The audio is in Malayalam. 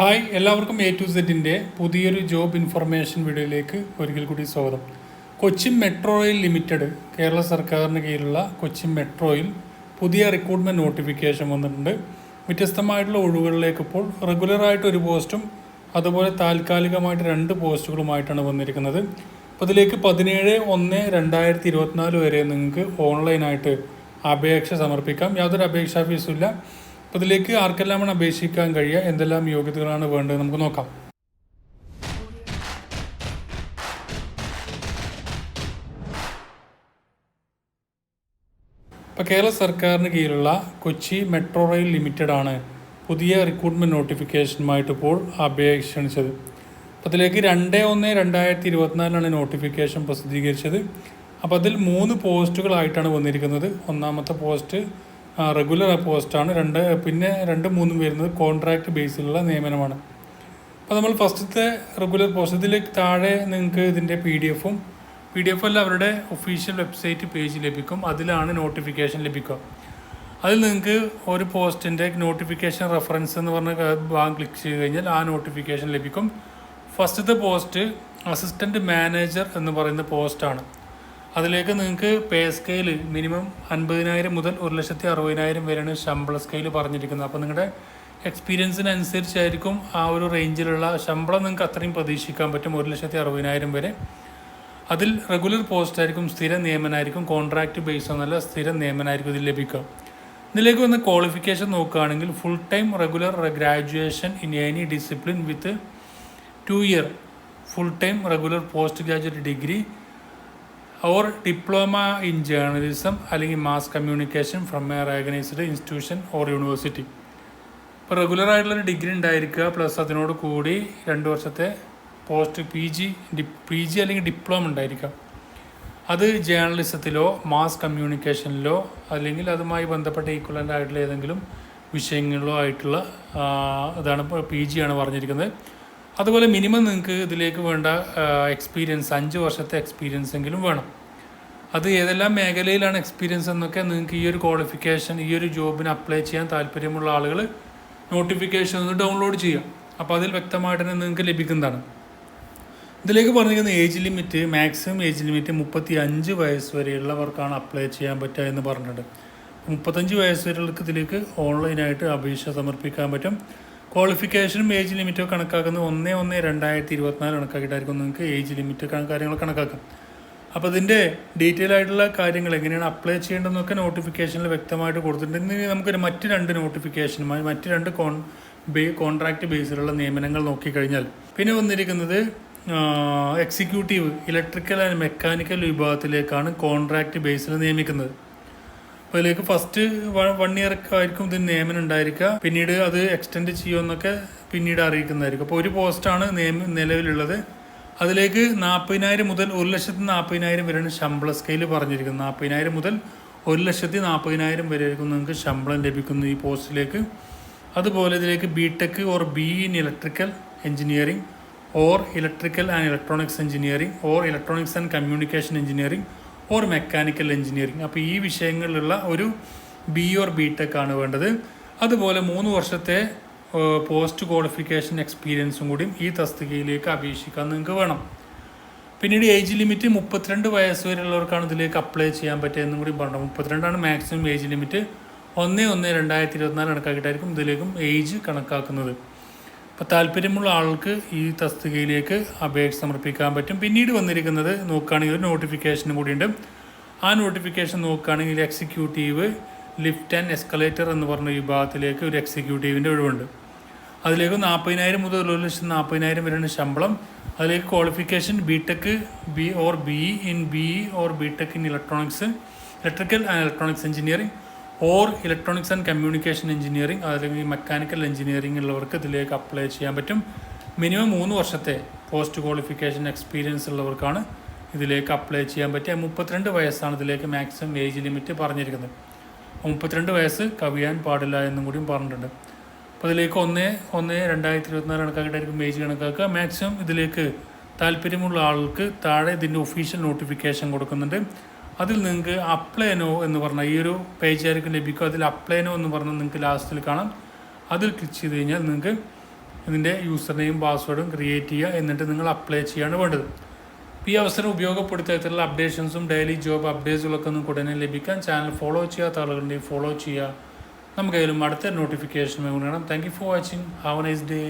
ഹായ് എല്ലാവർക്കും എ ടു സെറ്റിന്റെ പുതിയൊരു ജോബ് ഇൻഫർമേഷൻ വീഡിയോയിലേക്ക് ഒരിക്കൽ കൂടി സ്വാഗതം. Kochi metro rail limited Kerala സർക്കാരിന് കീഴിലുള്ള കൊച്ചി മെട്രോയിൽ പുതിയ റിക്രൂട്ട്മെന്റ് നോട്ടിഫിക്കേഷൻ വന്നിട്ടുണ്ട്. വ്യത്യസ്തമായിട്ടുള്ള ഒഴിവുകളിലേക്ക് ഇപ്പോൾ റെഗുലറായിട്ട് ഒരു പോസ്റ്റും അതുപോലെ താൽക്കാലികമായിട്ട് രണ്ട് പോസ്റ്റുകളുമായിട്ടാണ് വന്നിരിക്കുന്നത്. അപ്പോൾ ഇതിലേക്ക് പതിനേഴ് ഒന്ന് രണ്ടായിരത്തി ഇരുപത്തിനാല് വരെ നിങ്ങൾക്ക് ഓൺലൈനായിട്ട് അപേക്ഷ സമർപ്പിക്കാം. യാതൊരു അപേക്ഷാ ഫീസും ഇല്ല. അപ്പോൾ ഇതിലേക്ക് ആർക്കെല്ലാമാണ് അപേക്ഷിക്കാൻ കഴിയുക? എന്തെല്ലാം യോഗ്യതകളാണ് വേണ്ടത്? നമുക്ക് നോക്കാം. ഇപ്പോൾ കേരള സർക്കാരിന് കീഴിലുള്ള കൊച്ചി മെട്രോ റെയിൽ ലിമിറ്റഡ് ആണ് പുതിയ റിക്രൂട്ട്മെന്റ് നോട്ടിഫിക്കേഷനുമായിട്ട് ഇപ്പോൾ അപേക്ഷ ക്ഷണിച്ചത് അപ്പോൾ അതിലേക്ക് രണ്ട് ഒന്ന് രണ്ടായിരത്തി ഇരുപത്തിനാലിലാണ് നോട്ടിഫിക്കേഷൻ പ്രസിദ്ധീകരിച്ചത്. അപ്പോൾ അതിൽ മൂന്ന് പോസ്റ്റുകളായിട്ടാണ് വന്നിരിക്കുന്നത്. ഒന്നാമത്തെ പോസ്റ്റ് റെഗുലർ പോസ്റ്റാണ് രണ്ട് പിന്നെ രണ്ട് മൂന്നും വരുന്നത് കോൺട്രാക്ട് ബേസിലുള്ള നിയമനമാണ്. അപ്പോൾ നമ്മൾ ഫസ്റ്റത്തെ റെഗുലർ പോസ്റ്റ് ഇതിൽ താഴെ നിങ്ങൾക്ക് ഇതിന്റെ പി ഡി എഫും പി ഡി എഫ് അല്ല അവരുടെ ഒഫീഷ്യൽ വെബ്സൈറ്റ് പേജ് ലഭിക്കും. അതിലാണ് നോട്ടിഫിക്കേഷൻ ലഭിക്കുക. അതിൽ നിങ്ങൾക്ക് ഒരു പോസ്റ്റിന്റെ നോട്ടിഫിക്കേഷൻ റെഫറൻസ് എന്ന് പറഞ്ഞ ഭാഗം ക്ലിക്ക് ചെയ്ത് കഴിഞ്ഞാൽ ആ നോട്ടിഫിക്കേഷൻ ലഭിക്കും. ഫസ്റ്റത്തെ പോസ്റ്റ് അസിസ്റ്റന്റ് മാനേജർ എന്ന് പറയുന്ന പോസ്റ്റാണ് അതിലേക്ക് നിങ്ങൾക്ക് പേ സ്കെയിൽ മിനിമം അൻപതിനായിരം മുതൽ ഒരു ലക്ഷത്തി അറുപതിനായിരം വരെയാണ് ശമ്പള സ്കെയിൽ പറഞ്ഞിരിക്കുന്നത്. അപ്പോൾ നിങ്ങളുടെ എക്സ്പീരിയൻസിനനുസരിച്ചായിരിക്കും ആ ഒരു റേഞ്ചിലുള്ള ശമ്പളം നിങ്ങൾക്ക് അത്രയും പ്രതീക്ഷിക്കാൻ പറ്റും ഒരു ലക്ഷത്തി അറുപതിനായിരം വരെ. അതിൽ റെഗുലർ പോസ്റ്റ് ആയിരിക്കും സ്ഥിര നിയമനായിരിക്കും കോൺട്രാക്റ്റ് ബേസ് എന്നല്ല സ്ഥിര നിയമനായിരിക്കും ഇതിൽ ലഭിക്കുക. ഇതിലേക്ക് വന്ന് ക്വാളിഫിക്കേഷൻ നോക്കുകയാണെങ്കിൽ full time regular graduation in any discipline with two year full time regular post graduate degree or diploma in journalism അല്ലെങ്കിൽ mass communication from a recognised institution or university ഇപ്പോൾ റെഗുലർ ആയിട്ടുള്ളൊരു ഡിഗ്രി ഉണ്ടായിരിക്കുക പ്ലസ് അതിനോട് കൂടി രണ്ട് വർഷത്തെ post P G D P G അല്ലെങ്കിൽ ഡിപ്ലോമ ഉണ്ടായിരിക്കാം. അത് ജേർണലിസത്തിലോ മാസ് കമ്മ്യൂണിക്കേഷനിലോ അല്ലെങ്കിൽ അതുമായി ബന്ധപ്പെട്ട ഈക്വലന്റ് ആയിട്ടുള്ള ഏതെങ്കിലും വിഷയങ്ങളിലോ ആയിട്ടുള്ള ഇതാണ് പി ജി ആണ് പറഞ്ഞിരിക്കുന്നത്. അതുപോലെ മിനിമം നിങ്ങൾക്ക് ഇതിലേക്ക് വേണ്ട എക്സ്പീരിയൻസ് അഞ്ച് വർഷത്തെ എക്സ്പീരിയൻസ് എങ്കിലും വേണം. അത് ഏതെല്ലാം മേഖലയിലാണ് എക്സ്പീരിയൻസ് എന്നൊക്കെ നിങ്ങൾക്ക് ഈ ഒരു ക്വാളിഫിക്കേഷൻ ഈ ഒരു ജോബിന് അപ്ലൈ ചെയ്യാൻ താല്പര്യമുള്ള ആളുകൾ നോട്ടിഫിക്കേഷൻ ഒന്ന് ഡൗൺലോഡ് ചെയ്യാം അപ്പോൾ അതിൽ വ്യക്തമായിട്ട് തന്നെ നിങ്ങൾക്ക് ലഭിക്കുന്നതാണ്. ഇതിലേക്ക് പറഞ്ഞിരിക്കുന്ന age limit maximum age limit മുപ്പത്തി അഞ്ച് വയസ്സ് വരെയുള്ളവർക്കാണ് അപ്ലൈ ചെയ്യാൻ പറ്റുക എന്ന് പറഞ്ഞിട്ടുണ്ട്. മുപ്പത്തഞ്ച് വയസ്സ് വരെയുള്ളവർക്ക് ഇതിലേക്ക് ഓൺലൈനായിട്ട് അപേക്ഷ സമർപ്പിക്കാൻ പറ്റും. ക്വാളിഫിക്കേഷനും ഏജ് ലിമിറ്റും കണക്കാക്കുന്നത് ഒന്ന് ഒന്ന് രണ്ടായിരത്തി ഇരുപത്തിനാല് കണക്കാക്കിയിട്ടായിരിക്കും. നിങ്ങൾക്ക് ഏജ് ലിമിറ്റ് കാര്യങ്ങൾ കണക്കാക്കാം. അപ്പോൾ ഇതിന്റെ ഡീറ്റെയിൽ ആയിട്ടുള്ള കാര്യങ്ങൾ എങ്ങനെയാണ് അപ്ലൈ ചെയ്യേണ്ടതെന്നൊക്കെ നോട്ടിഫിക്കേഷനിൽ വ്യക്തമായിട്ട് കൊടുത്തിട്ടുണ്ട്. ഇനി നമുക്കൊരു മറ്റ് രണ്ട് നോട്ടിഫിക്കേഷനുമായി മറ്റ് രണ്ട് കോൺ ബേ കോൺട്രാക്റ്റ് ബേസിലുള്ള നിയമനങ്ങൾ നോക്കിക്കഴിഞ്ഞാൽ. പിന്നെ വന്നിരിക്കുന്നത് എക്സിക്യൂട്ടീവ് ഇലക്ട്രിക്കൽ ആൻഡ് മെക്കാനിക്കൽ വിഭാഗത്തിലേക്കാണ് കോൺട്രാക്റ്റ് ബേസിൽ നിയമിക്കുന്നത്. അപ്പോൾ ഇതിലേക്ക് ഫസ്റ്റ് വൺ ഇയർ ആയിരിക്കും ഇത് നിയമനം ഉണ്ടായിരിക്കുക. പിന്നീട് അത് എക്സ്റ്റെൻഡ് ചെയ്യുമെന്നൊക്കെ പിന്നീട് അറിയിക്കുന്നതായിരിക്കും. അപ്പോൾ ഒരു പോസ്റ്റാണ് നിയമ നിലവിലുള്ളത്. അതിലേക്ക് നാൽപ്പതിനായിരം മുതൽ ഒരു ലക്ഷത്തി നാൽപ്പതിനായിരം വരെയാണ് ശമ്പള സ്കെയിൽ പറഞ്ഞിരിക്കുന്നത്. നാൽപ്പതിനായിരം മുതൽ ഒരു ലക്ഷത്തി നാൽപ്പതിനായിരം വരെ ആയിരിക്കും നിങ്ങൾക്ക് ശമ്പളം ലഭിക്കുന്നു ഈ പോസ്റ്റിലേക്ക് അതുപോലെ ഇതിലേക്ക് B tech or B in electrical engineering or electrical and electronics engineering or electronics and communication engineering or mechanical engineering അപ്പോൾ ഈ വിഷയങ്ങളിലുള്ള ഒരു ബി ഓർ ബി ടെക് ആണ് വേണ്ടത്. അതുപോലെ മൂന്ന് വർഷത്തെ പോസ്റ്റ് ക്വാളിഫിക്കേഷൻ എക്സ്പീരിയൻസും കൂടിയും ഈ തസ്തികയിലേക്ക് അപേക്ഷിക്കാൻ നിങ്ങൾക്ക് വേണം. പിന്നീട് ഏജ് ലിമിറ്റ് മുപ്പത്തിരണ്ട് വയസ്സ് വരെയുള്ളവർക്കാണ് ഇതിലേക്ക് അപ്ലൈ ചെയ്യാൻ പറ്റിയതെന്നും കൂടി പറഞ്ഞു മുപ്പത്തിരണ്ടാണ് മാക്സിമം ഏജ് ലിമിറ്റ് ഒന്ന് ഒന്ന് രണ്ടായിരത്തി ഇരുപത്തിനാല് കണക്കാക്കിയിട്ടായിരിക്കും ഇതിലേക്കും ഏജ് കണക്കാക്കുന്നത്. അപ്പോൾ താല്പര്യമുള്ള ആൾക്ക് ഈ തസ്തികയിലേക്ക് അപേക്ഷ സമർപ്പിക്കാൻ പറ്റും. പിന്നീട് വന്നിരിക്കുന്നത് നോക്കുകയാണെങ്കിൽ ഒരു നോട്ടിഫിക്കേഷനും കൂടിയുണ്ട്. ആ നോട്ടിഫിക്കേഷൻ നോക്കുകയാണെങ്കിൽ എക്സിക്യൂട്ടീവ് ലിഫ്റ്റ് ആൻഡ് എസ്കലേറ്റർ എന്ന് പറഞ്ഞ വിഭാഗത്തിലേക്ക് ഒരു എക്സിക്യൂട്ടീവിന്റെ ഒഴിവുണ്ട്. അതിലേക്ക് നാൽപ്പതിനായിരം മുതൽ ഒരു ലക്ഷം നാൽപ്പതിനായിരം വരെയാണ് ശമ്പളം. അതിലേക്ക് qualification B tech B or B in B or B tech in electronics electrical and electronics engineering or electronics and communication engineering അല്ലെങ്കിൽ മെക്കാനിക്കൽ എഞ്ചിനീയറിംഗ് ഉള്ളവർക്ക് ഇതിലേക്ക് അപ്ലൈ ചെയ്യാൻ പറ്റും. മിനിമം മൂന്ന് വർഷത്തെ പോസ്റ്റ് ക്വാളിഫിക്കേഷൻ എക്സ്പീരിയൻസ് ഉള്ളവർക്കാണ് ഇതിലേക്ക് അപ്ലൈ ചെയ്യാൻ പറ്റുക. മുപ്പത്തിരണ്ട് വയസ്സാണ് ഇതിലേക്ക് മാക്സിമം ഏജ് ലിമിറ്റ് പറഞ്ഞിരിക്കുന്നത്. മുപ്പത്തിരണ്ട് വയസ്സ് കവിയാൻ പാടില്ല എന്നും കൂടിയും പറഞ്ഞിട്ടുണ്ട്. അപ്പോൾ ഇതിലേക്ക് ഒന്ന് ഒന്ന് രണ്ടായിരത്തി ഇരുപത്തിനാല് കണക്കാക്കിയിട്ടായിരിക്കും ഏജ് കണക്കാക്കുക. മാക്സിമം ഇതിലേക്ക് താല്പര്യമുള്ള ആൾക്ക് താഴെ ഇതിന്റെ ഒഫീഷ്യൽ നോട്ടിഫിക്കേഷൻ കൊടുക്കുന്നുണ്ട്. അതിൽ നിങ്ങൾക്ക് അപ്ലൈനോ എന്ന് പറഞ്ഞ ഈ ഒരു പേജ് ആയിരിക്കും ലഭിക്കും അതിൽ അപ്ലൈനോ എന്ന് പറഞ്ഞാൽ നിങ്ങൾക്ക് ലാസ്റ്റിൽ കാണാം. അതിൽ ക്ലിക്ക് ചെയ്ത് കഴിഞ്ഞാൽ നിങ്ങൾക്ക് ഇതിന്റെ യൂസർ നെയിം പാസ്വേഡും ക്രിയേറ്റ് ചെയ്യുക എന്നിട്ട് നിങ്ങൾ അപ്ലൈ ചെയ്യാണ് വേണ്ടത്. ഈ അവസരം ഉപയോഗപ്പെടുത്തിയ തരത്തിലുള്ള അപ്ഡേഷൻസും ഡെയിലി ജോബ് അപ്ഡേറ്റ്സുകളൊക്കെ നിങ്ങൾക്ക് ഉടനെ ലഭിക്കാൻ ചാനൽ ഫോളോ ചെയ്യാത്ത ആളുകളുണ്ടെങ്കിൽ ഫോളോ ചെയ്യുക. നമുക്കതിലും അടുത്ത നോട്ടിഫിക്കേഷൻ വേണം thank you for watching have a nice day